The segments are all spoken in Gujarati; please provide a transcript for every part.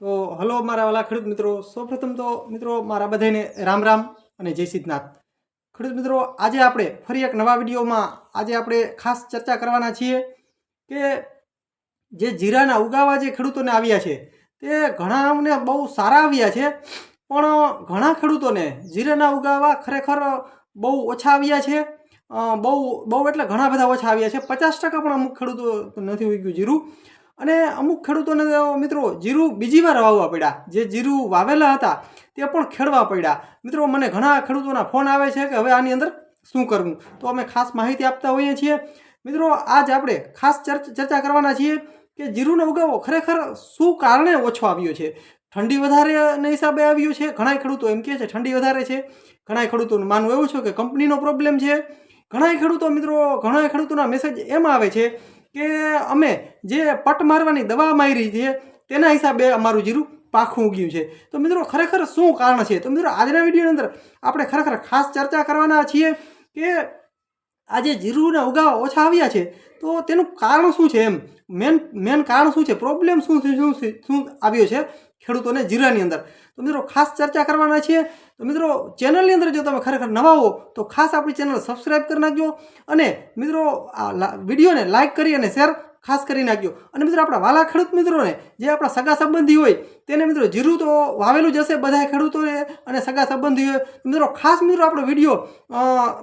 તો હલો મારા વાલા ખેડૂત મિત્રો. સૌપ્રથમ તો મિત્રો મારા બધાને રામ રામ અને જય સિદ્ધનાથ. ખેડૂત મિત્રો, આજે આપણે ફરી એક નવા વિડીયોમાં આજે આપણે ખાસ ચર્ચા કરવાના છીએ કે જે જીરાના ઉગાવા જે ખેડૂતોને આવ્યા છે, તે ઘણા અમને બહુ સારા આવ્યા છે, પણ ઘણા ખેડૂતોને જીરાના ઉગાવા ખરેખર બહુ ઓછા આવ્યા છે બહુ બહુ એટલે ઘણા બધા ઓછા આવ્યા છે. પચાસ ટકા પણ અમુક ખેડૂતો નથી ઉગ્યું જીરું. અને અમુક ખેડૂતોને મિત્રો જીરું બીજી વાર વાવવા પડ્યા. જે જીરું વાવેલા હતા, તે પણ ખેડવા પડ્યા. મિત્રો, મને ઘણા ખેડૂતોના ફોન આવે છે કે હવે આની અંદર શું કરવું? તો અમે ખાસ માહિતી આપતા હોઈએ છીએ. મિત્રો, આજ આપણે ખાસ ચર્ચ- કરવાના છીએ કે જીરુનો ઉગાવો ખરેખર શું કારણે ઓછો આવ્યો છે? ઠંડી વધારેના હિસાબે આવ્યું છે? ઘણા ખેડૂતો એમ કહે છે, ઠંડી વધારે છે. ઘણા ખેડૂતોનું માનવું એવું છે કે કંપનીનો પ્રોબ્લેમ છે. ઘણા ખેડૂતો મિત્રો ઘણા ખેડૂતોના મેસેજ એમ આવે છે કે અમે જે પટ મારવાની દવા મારી છે, તેના હિસાબે અમારું જીરું પાખું ઉગ્યું છે. તો મિત્રો ખરેખર શું કારણ છે? તો મિત્રો આજના વિડીયોની અંદર આપણે ખરેખર ખાસ ચર્ચા કરવાના છીએ કે આજે જીરુના ઉગાવા ઓછા આવ્યા છે, તો તેનું કારણ શું છે એમ? મેન મેન કારણ શું છે? પ્રોબ્લેમ શું શું શું આવ્યો છે ખેડૂતોને જીરાની અંદર? તો મિત્રો ખાસ ચર્ચા કરવાના છીએ તો મિત્રો ચેનલની અંદર જો તમે ખરેખર નવા હો, તો ખાસ આપણી ચેનલ સબસ્ક્રાઈબ કરી નાખજો અને મિત્રો, આ વિડીયોને લાઇક કરી અને શેર ખાસ કરી નાખજો. અને મિત્રો, આપણા વાલા ખેડૂત મિત્રોને, જે આપણા સગા સંબંધી હોય, તેને મિત્રો જીરું તો વાવેલું જ હશે બધા ખેડૂતોને અને સગા સંબંધી હોય મિત્રો, ખાસ મિત્રો, આપણો વીડિયો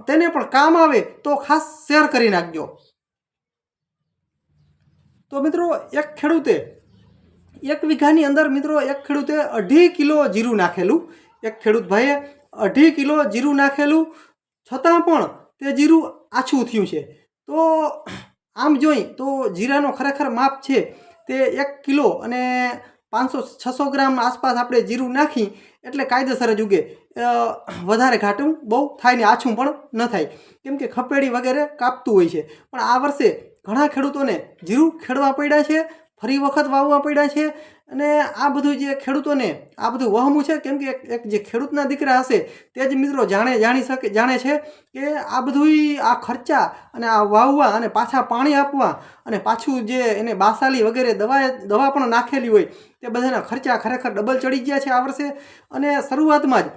તેને પણ કામ આવે તો ખાસ શેર કરી નાખજો. તો મિત્રો, એક ખેડૂતે, એક વીઘાની અંદર મિત્રો, એક ખેડૂતે અઢી કિલો જીરું નાખેલું. એક ખેડૂત ભાઈએ અઢી કિલો જીરું નાખેલું, છતાં પણ તે જીરું આછું થયું છે. તો આમ જોઈ તો જીરાનો ખરેખર માપ છે તે એક કિલો અને પાંચસો, છસો ગ્રામ આસપાસ આપણે જીરું નાખી એટલે કાયદેસર જ ઉગે. વધારે ઘાટું બહુ થાય ને આછું પણ ન થાય. કેમ કે ખપેડી વગેરે કાપતું હોય છે. પણ આ વર્ષે ઘણા ખેડૂતોને જીરું ખેડવા પડ્યા છે ફરી વખત વાવવા પડ્યા છે અને આ બધું જે ખેડૂતોને આ બધું વહમું છે, કેમ કે એક જે ખેડૂતના દીકરા હશે તે જ મિત્રો જાણે, જાણી શકે, જાણે છે કે આ બધું આ ખર્ચા અને આ વાવવા અને પાછા પાણી આપવા અને પાછું જે એને બાસાલી વગેરે દવા દવા પણ નાખેલી હોય તે બધાના ખર્ચા ખરેખર ડબલ ચડી ગયા છે આ વર્ષે. અને શરૂઆતમાં જ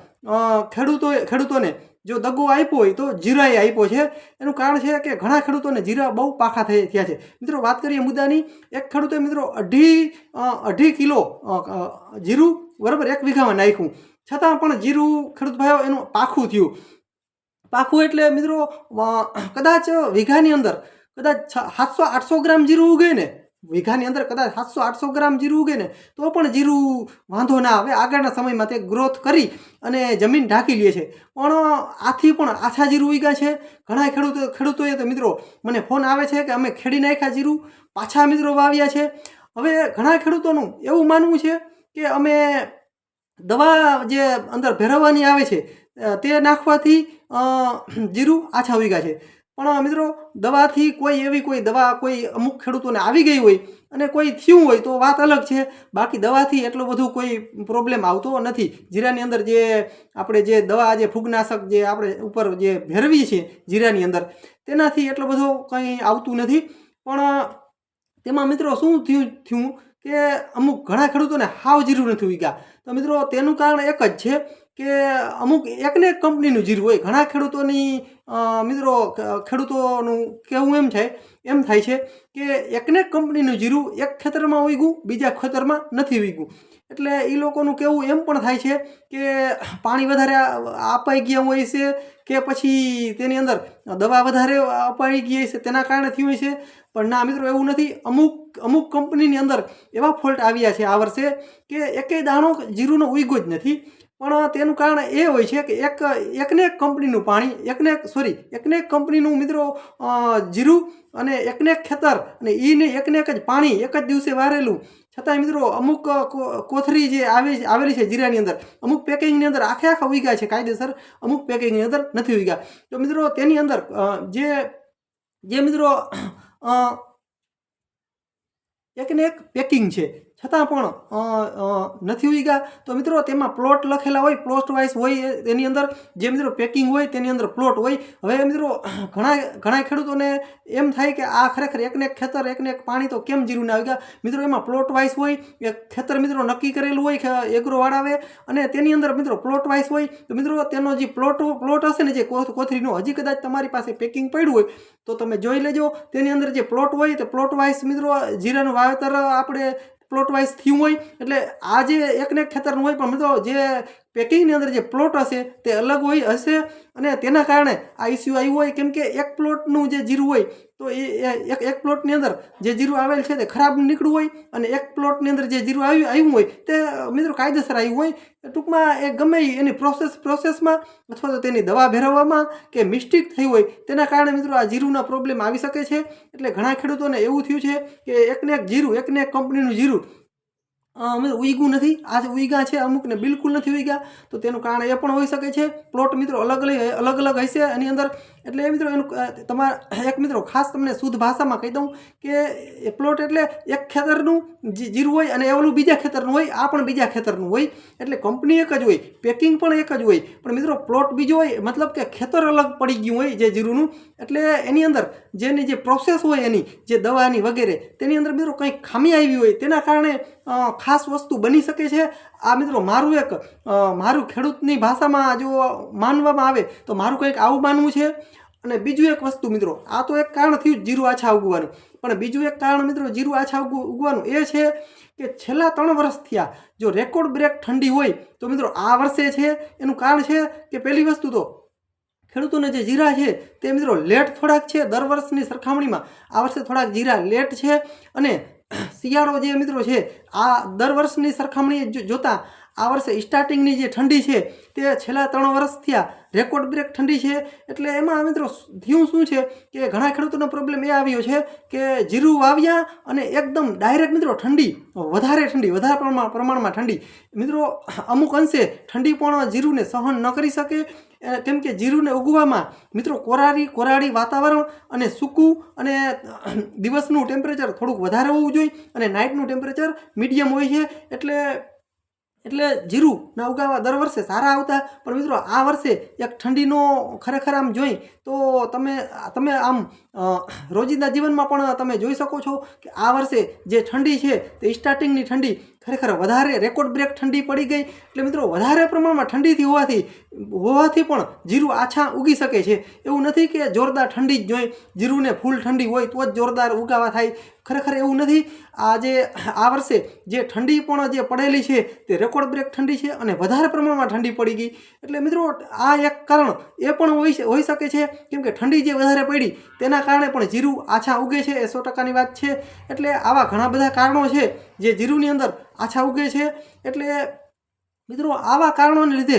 ખેડૂતો ખેડૂતોને જો દગો આપ્યો હોય તો જીરાએ આપ્યો છે. એનું કારણ છે કે ઘણા ખેડૂતોને જીરા બહુ પાખા થઈ થયા છે. મિત્રો, વાત કરીએ મુદ્દાની. એક ખેડૂતે મિત્રો અઢી અઢી કિલો જીરું બરાબર એક વીઘામાં નાખ્યું. છતાં પણ જીરું, ખેડૂત ભાઈઓ, એનું પાખું થયું. પાખું એટલે મિત્રો કદાચ વીઘાની અંદર કદાચ સાતસો, આઠસો ગ્રામ જીરું ઉગે ને વીઘાની અંદર કદાચ સાતસો, આઠસો ગ્રામ જીરું ઉગે ને, તો પણ જીરું વાંધો ના આવે. આગળના સમયમાં તે ગ્રોથ કરી અને જમીન ઢાંકી લે છે. પણ આથી પણ આછા જીરું ઉગ્યા છે. ઘણા ખેડૂતો, ખેડૂતોએ તો મિત્રો મને ફોન આવે છે કે અમે ખેડી નાખ્યા જીરું, પાછા મિત્રો વાવ્યા છે. હવે ઘણા ખેડૂતોનું એવું માનવું છે કે અમે દવા જે અંદર ભેરવવાની આવે છે તે નાખવાથી જીરું આછા ઉગ્યા છે. પણ મિત્રો દવાથી કોઈ એવી કોઈ દવા કોઈ અમુક ખેડૂતોને આવી ગઈ હોય અને કોઈ થયું હોય તો વાત અલગ છે. બાકી દવાથી એટલો બધો કોઈ પ્રોબ્લેમ આવતો નથી. જીરાની અંદર જે આપણે જે દવા જે ફૂગનાશક જે આપણે ઉપર જે ભેરવી છે જીરાની અંદર, તેનાથી એટલો બધો કંઈ આવતું નથી. પણ તેમાં મિત્રો શું થયું થયું કે અમુક ઘણા ખેડૂતોને હાવ જીરું નથી ઉગ્યા. તો મિત્રો તેનું કારણ એક જ છે કે અમુક એકને એક કંપનીનું જીરું હોય, ઘણા ખેડૂતોની મિત્રો ખેડૂતોનું કહેવું એમ થાય એમ થાય છે કે એકને એક કંપનીનું જીરું એક ખેતરમાં ઉગ્યું, બીજા ખેતરમાં નથી ઉગ્યું. એટલે એ લોકોનું કહેવું એમ પણ થાય છે કે પાણી વધારે અપાઈ ગયા હોય છે કે પછી તેની અંદર દવા વધારે અપાઈ ગઈ છે તેના કારણે થયું છે. પણ ના, મિત્રો, એવું નથી. અમુક અમુક કંપનીની અંદર એવા ફોલ્ટ આવ્યા છે આ વર્ષે કે એકેય દાણો જીરુનો ઉગ્યો જ નથી. પણ તેનું કારણ એ હોય છે કે એક, એકને એક કંપનીનું પાણી, એકને એક સોરી એકને એક કંપનીનું મિત્રો જીરું અને એકને એક ખેતર અને એને એકને એક જ પાણી એક જ દિવસે વારેલું. છતાંય મિત્રો, અમુક કોથરી જે આવી, આવેલી છે જીરાની અંદર, અમુક પેકિંગની અંદર આખે આખા ઉગ્યા છે, કાયદેસર અમુક પેકિંગની અંદર નથી ઉગ્યા તો મિત્રો, તેની અંદર જે જે મિત્રો એકને એક પેકિંગ છે છતાં પણ નથી ઉગ્યા તો મિત્રો, તેમાં પ્લોટ લખેલા હોય પ્લોટ વાઇઝ હોય એની અંદર જે મિત્રો પેકિંગ હોય, તેની અંદર પ્લોટ હોય. હવે મિત્રો, ઘણા ઘણા ખેડૂતોને એમ થાય કે આ ખરેખર એકને એક ખેતર, એકને એક પાણી તો કેમ જીરું ના આવી ગયા મિત્રો, એમાં પ્લોટ વાઇઝ હોય, એ ખેતર મિત્રો નક્કી કરેલું હોય, કે એગ્રો વાળાવે, અને તેની અંદર મિત્રો પ્લોટ વાઇઝ હોય, તો મિત્રો, તેનો જે પ્લોટ પ્લોટ હશે ને, જે કોથ- કોથળીનો હજી કદાચ તમારી પાસે પેકિંગ પડ્યું હોય, તો તમે જોઈ લેજો. તેની અંદર જે પ્લોટ હોય, તે પ્લોટ વાઇઝ મિત્રો, જીરાનું વાવેતર આપણે પ્લોટ વાઇઝ થયું હોય એટલે આ જે એકને એક ખેતરનું હોય પણ મિત્રો જે પેકિંગની અંદર જે પ્લોટ હશે તે અલગ હોય હશે અને તેના કારણે આઈસીયુ આવ્યું હોય, કેમ કે એક પ્લોટનું જે જીરું હોય, તો એ એક એક પ્લોટની અંદર જે જીરું આવેલ છે તે ખરાબ નીકળ્યું હોય અને એક પ્લોટની અંદર જે જીરું આવ્યું આવ્યું હોય તે, મિત્રો, કાયદેસર આવ્યું હોય. ટૂંકમાં એ ગમે એની પ્રોસેસ પ્રોસેસમાં અથવા તો તેની દવા ભેરવવામાં કે મિસ્ટેક થઈ હોય તેના કારણે, મિત્રો, આ જીરુના પ્રોબ્લેમ આવી શકે છે. એટલે ઘણા ખેડૂતોને એવું થયું છે કે એકને એક જીરું, એકને એક કંપનીનું જીરું ઉઈગું નથી. આજે ઉઈગા છે અમુકને બિલકુલ નથી ઉઈગા. તો તેનું કારણ એ પણ હોઈ શકે છે. પ્લોટ મિત્રો અલગ અલગ અલગ હશે એની અંદર. એટલે એ મિત્રો એનું તમારા, એક મિત્રો ખાસ તમને શુદ્ધ ભાષામાં કહી દઉં કે પ્લોટ એટલે એક ખેતરનું જીરું હોય અને એ ઓલું બીજા ખેતરનું હોય. આ પણ બીજા ખેતરનું હોય. એટલે કંપની એક જ હોય. પેકિંગ પણ એક જ હોય. પણ મિત્રો પ્લોટ બીજો હોય, મતલબ કે ખેતર અલગ પડી ગયું હોય જે જીરુંનું. એટલે એની અંદર જેની જે પ્રોસેસ હોય એની, જે દવાની વગેરે, તેની અંદર મિત્રો કંઈક ખામી આવી હોય. તેના કારણે ખાસ વસ્તુ બની શકે છે? આ મિત્રો, મારું એક મારું ખેડૂતની ભાષામાં જો માનવામાં આવે, તો મારું કંઈક આવું માનવું છે. અને બીજું એક વસ્તુ મિત્રો, આ તો એક કારણ થયું જીરું આછા ઉગવાનું. પણ બીજું એક કારણ મિત્રો, જીરું આછા ઉગવાનું એ છે કે છેલ્લા ત્રણ વર્ષ થયા, જો રેકોર્ડ બ્રેક ઠંડી હોય, તો મિત્રો આ વર્ષે છે, એનું કારણ છે કે પહેલી વસ્તુ તો, ખેડૂતોને જે જીરા છે, તે મિત્રો લેટ થોડાક છે, દર વર્ષની સરખામણીમાં આ વર્ષે થોડાક જીરા લેટ છે. અને શિયાળો જે મિત્રો છે, આ દર વર્ષની સરખામણીએ જોતા, આ વર્ષે સ્ટાર્ટિંગની જે ઠંડી છે, તે છેલ્લા ત્રણ વર્ષ થયા રેકોર્ડ બ્રેક ઠંડી છે. એટલે એમાં મિત્રો થયું શું છે કે ઘણા ખેડૂતોનો પ્રોબ્લેમ એ આવ્યો છે કે જીરું વાવ્યા અને એકદમ ડાયરેક્ટ મિત્રો ઠંડી, વધારે ઠંડી, વધારે પ્રમાણ પ્રમાણમાં ઠંડી. મિત્રો, અમુક અંશે ઠંડી પણ જીરુંને સહન ન કરી શકે કેમ કે જીરુને ઉગવામાં મિત્રો કોરારી કોરાડી વાતાવરણ અને સૂકું અને દિવસનું ટેમ્પરેચર થોડુંક વધારે હોવું જોઈએ અને નાઇટનું ટેમ્પરેચર મીડિયમ હોય છે. એટલે એટલે જીરું ના ઉગાવા દર વર્ષે સારા આવતા. પણ મિત્રો આ વર્ષે એક ઠંડીનો ખરેખર આમ જોઈ તો તમે તમે આમ રોજિંદા જીવનમાં પણ તમે જોઈ શકો છો કે આ વર્ષે જે ઠંડી છે તે સ્ટાર્ટિંગની ઠંડી ખરેખર વધારે રેકોર્ડ બ્રેક ઠંડી પડી ગઈ, એટલે મિત્રો વધારે પ્રમાણમાં ઠંડીથી હોવાથી હોવાથી પણ જીરું આછા ઉગી શકે છે. એવું નથી કે જોરદાર ઠંડી જ જોઈ, જીરુંને ફૂલ ઠંડી હોય તો જ જોરદાર ઉગાવા થાય. ખરેખર એવું નથી. આ જે, આ વર્ષે જે ઠંડી પણ જે પડેલી છે, તે રેકોર્ડ બ્રેક ઠંડી છે અને વધારે પ્રમાણમાં ઠંડી પડી ગઈ. એટલે મિત્રો, આ એક કારણ એ પણ હોઈ હોઈ શકે છે કેમ કે ઠંડી જે વધારે પડી, તેના કારણે પણ જીરું આછા ઉગે છે એ સો ટકાની વાત છે. એટલે આવા ઘણા બધા કારણો છે જે જીરુંની અંદર આછા ઉગે છે. એટલે મિત્રો, આવા કારણોને લીધે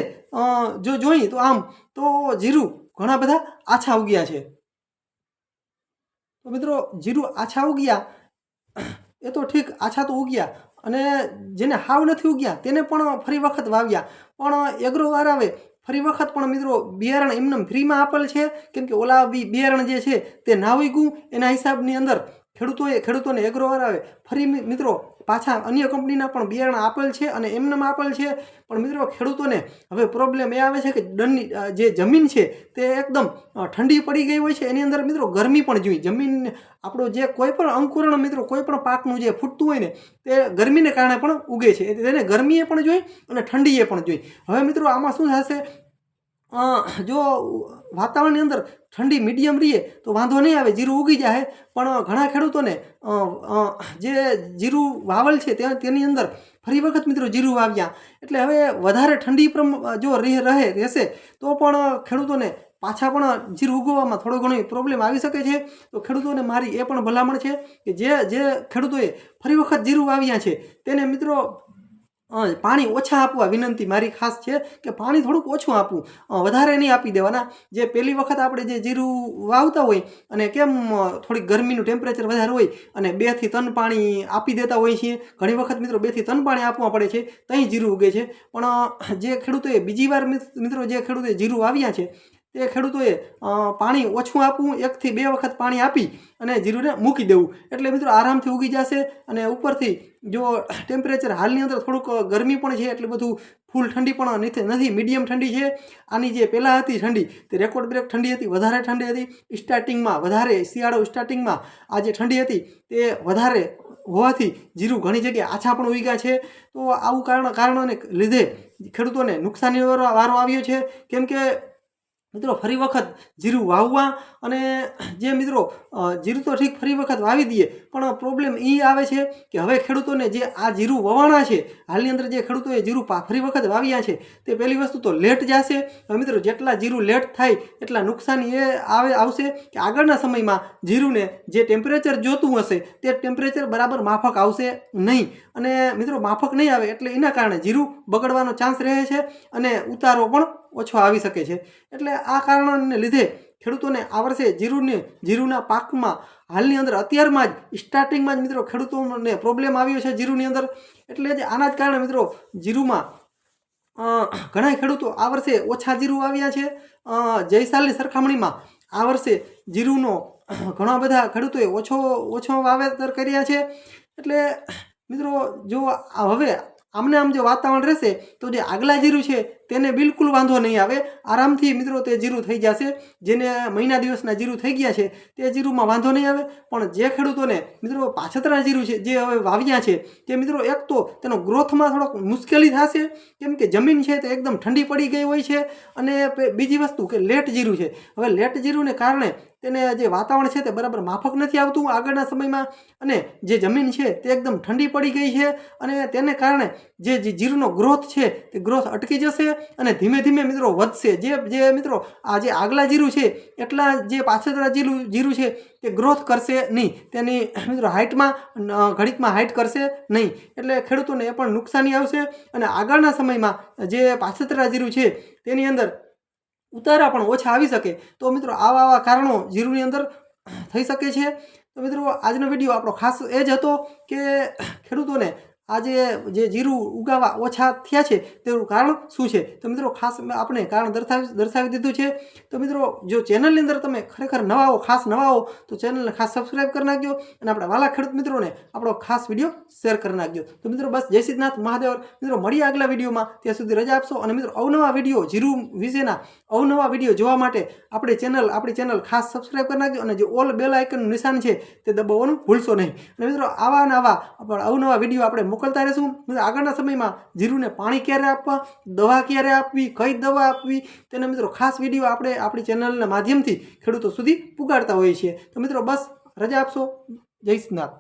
જો જોઈએ તો આમ, તો જીરું ઘણા બધા આછા ઉગ્યા છે. તો મિત્રો, જીરું આછા ઉગ્યા એ તો ઠીક, આછા તો ઉગ્યા અને જેને હાવ નથી ઉગ્યા તેને પણ ફરી વખત વાવ્યા. પણ એગ્રો આવે ફરી વખત પણ મિત્રો બિયારણ એમને ફ્રીમાં આપેલ છે? કેમ કે ઓલા બિયારણ જે છે તે ના ઉગ્યું એના હિસાબની અંદર. ખેડૂતોએ ખેડૂતોને એગ્રો આવે ફરી મિત્રો, પાછા અન્ય કંપનીના પણ બિયારણ આપેલ છે અને એમનેમ આપેલ છે. પણ મિત્રો, ખેડૂતોને હવે પ્રોબ્લેમ એ આવે છે કે દંડની જે જમીન છે તે એકદમ ઠંડી પડી ગઈ હોય છે. એની અંદર મિત્રો, ગરમી પણ જોઈએ જમીન આપણો જે કોઈ પણ અંકુરણ મિત્રો, કોઈ પણ પાકનું જે ફૂટતું હોય ને, તે ગરમીને કારણે પણ ઉગે છે. તેને ગરમીએ પણ જોઈ અને ઠંડીએ પણ જોઈ. હવે મિત્રો, આમાં શું થશે? જો વાતાવરણની અંદર ઠંડી મીડિયમ રહીએ તો વાંધો નહીં આવે, જીરું ઉગી જાય પણ ઘણા ખેડૂતોને જે જીરું વાવલ છે તે, તેની અંદર ફરી વખત મિત્રો જીરું વાવ્યા. એટલે હવે વધારે ઠંડી જો રહે રહે, રહેશે, તો પણ ખેડૂતોને પાછા પણ જીરું ઉગવવામાં થોડો ઘણો પ્રોબ્લેમ આવી શકે છે. તો ખેડૂતોને મારી એ પણ ભલામણ છે કે જે જે ખેડૂતોએ ફરી વખત જીરું વાવ્યા છે, તેને મિત્રો પાણી ઓછા આપવા વિનંતી મારી ખાસ છે કે પાણી થોડુંક ઓછું આપવું. વધારે નહીં આપી દેવાના. જે પહેલી વખત આપણે જે જીરું વાવતા હોય અને કેમ થોડીક ગરમીનું ટેમ્પરેચર વધારે હોય અને બેથી ત્રણ પાણી આપી દેતા હોય છીએ. ઘણી વખત મિત્રો બેથી ત્રણ પાણી આપવા પડે છે ત્યાં જીરું ઉગે છે. પણ જે ખેડૂતોએ બીજી વાર મિત્રો જે ખેડૂતોએ જીરું વાવ્યા છે તે ખેડૂતોએ પાણી ઓછું આપવું, એકથી બે વખત પાણી આપી અને જીરુને મૂકી દેવું. એટલે મિત્રો આરામથી ઉગી જશે અને ઉપરથી જો ટેમ્પરેચર હાલની અંદર થોડુંક ગરમી પણ છે, એટલે બધું ફૂલ ઠંડી પણ નથી મીડિયમ ઠંડી છે. આની જે પહેલાં હતી ઠંડી, તે રેકોર્ડ બ્રેક ઠંડી હતી, વધારે ઠંડી હતી. સ્ટાર્ટિંગમાં વધારે, શિયાળો સ્ટાર્ટિંગમાં આ જે ઠંડી હતી, તે વધારે હોવાથી જીરું ઘણી જગ્યાએ આછા પણ ઉગ્યા છે. તો આવું કારણ, કારણોને લીધે ખેડૂતોને નુકસાની વારો આવ્યો છે. કેમ કે મિત્રો, ફરી વખત જીરું વાવવા અને જે મિત્રો જીરું તો ઠીક ફરી વખત વાવી દઈએ, પણ પ્રોબ્લેમ એ આવે છે કે હવે ખેડૂતોને જે આ જીરું વવાણા છે, હાલની અંદર જે ખેડૂતોએ જીરું ફરી વખત વાવ્યા છે, તે પહેલી વસ્તુ તો લેટ જશે. હવે મિત્રો, જેટલા જીરું લેટ થાય, એટલા નુકસાન એ આવે, આવશે કે આગળના સમયમાં જીરુંને જે ટેમ્પરેચર જોતું હશે, તે ટેમ્પરેચર બરાબર માફક આવશે નહીં. અને મિત્રો, માફક નહીં આવે એટલે એના કારણે જીરું બગડવાનો ચાન્સ રહે છે અને ઉતારો પણ ઓછો આવી શકે છે. એટલે આ કારણોને લીધે ખેડૂતોને આ વર્ષે જીરુને, જીરુના પાકમાં હાલની અંદર અત્યારમાં જ સ્ટાર્ટિંગમાં જ મિત્રો ખેડૂતોને પ્રોબ્લેમ આવ્યો છે જીરુની અંદર. એટલે જ આના જ કારણે મિત્રો જીરુમાં ઘણા ખેડૂતો આ વર્ષે ઓછા જીરું આવ્યા છે. જયસાલની સરખામણીમાં આ વર્ષે જીરુનો ઘણા બધા ખેડૂતોએ ઓછો ઓછો વાવેતર કર્યા છે. એટલે મિત્રો જો હવે આમને આમ જો વાતાવરણ રહેશે તો જે આગલા જીરું છે તેને બિલકુલ વાંધો નહીં આવે. આરામથી મિત્રો તે જીરું થઈ જશે. જેને મહિના દિવસના જીરું થઈ ગયા છે, તે જીરુંમાં વાંધો નહીં આવે. પણ જે ખેડૂતોને મિત્રો પાછતરા જીરું છે, જે હવે વાવ્યા છે, તે મિત્રો એક તો તેનો ગ્રોથમાં થોડોક મુશ્કેલી થશે. કેમ કે જમીન છે તે એકદમ ઠંડી પડી ગઈ હોય છે અને બીજી વસ્તુ કે લેટ જીરું છે. હવે લેટ જીરુંને કારણે તેને જે વાતાવરણ છે તે બરાબર માફક નથી આવતું આગળના સમયમાં. અને જે જમીન છે તે એકદમ ઠંડી પડી ગઈ છે અને તેને કારણે જે જીરુનો ગ્રોથ છે, તે ગ્રોથ અટકી જશે. અને ધીમે ધીમે મિત્રો વધશે. જે જે મિત્રો આ જે આગલા જીરું છે, એટલા જે પાછળના જીરું જીરું છે, તે ગ્રોથ કરશે નહીં. તેની મિત્રો હાઇટમાં ઘડીકમાં હાઇટ કરશે નહીં. એટલે ખેડૂતોને એ પણ નુકસાની આવશે. અને આગળના સમયમાં જે પાછતરા જીરું છે, તેની અંદર ઉતારા પણ ઓછા આવી શકે. તો મિત્રો આવા આવા કારણો જીરુની અંદર થઈ શકે છે. તો મિત્રો આજનો વીડિયો આપણો ખાસ એ જ હતો કે ખેડૂતોને આજે જે જીરું ઉગાવા ઓછા થયા છે તેનું કારણ શું છે? તો મિત્રો ખાસ આપણે કારણ દર્શાવી દર્શાવી દીધું છે. તો મિત્રો જો ચેનલની અંદર તમે ખરેખર નવા હો, ખાસ નવા હો, તો ચેનલને ખાસ સબસ્ક્રાઈબ કરી નાખજો અને આપણા વાલા ખેડૂત મિત્રોને આપણો ખાસ વીડિયો શેર કરી નાખજો. તો મિત્રો બસ જય સિદ્ધનાથ મહાદેવ મિત્રો મળીએ આગલા વિડીયોમાં. ત્યાં સુધી રજા આપશો અને મિત્રો અવનવા વીડિયો જીરું વિશેના અવનવા વીડિયો જોવા માટે આપણી ચેનલ આપણી ચેનલ ખાસ સબસ્ક્રાઈબ કરી નાખજો અને જે ઓલ બેલ આઇકનનું નિશાન છે તે દબાવવાનું ભૂલશો નહીં. અને મિત્રો આવા ને આવા અવનવા વીડિયો આપણે મોકલતા રહેશું. આગળના સમયમાં જીરુને પાણી ક્યારે આપવા, દવા ક્યારે આપવી, કઈ દવા આપવી? તેના મિત્રો ખાસ વીડિયો આપણે આપણી ચેનલના માધ્યમથી ખેડૂતો સુધી પુગાડતા હોઈએ છીએ. તો મિત્રો બસ, રજા આપશો. જય સિદ્ધનાથ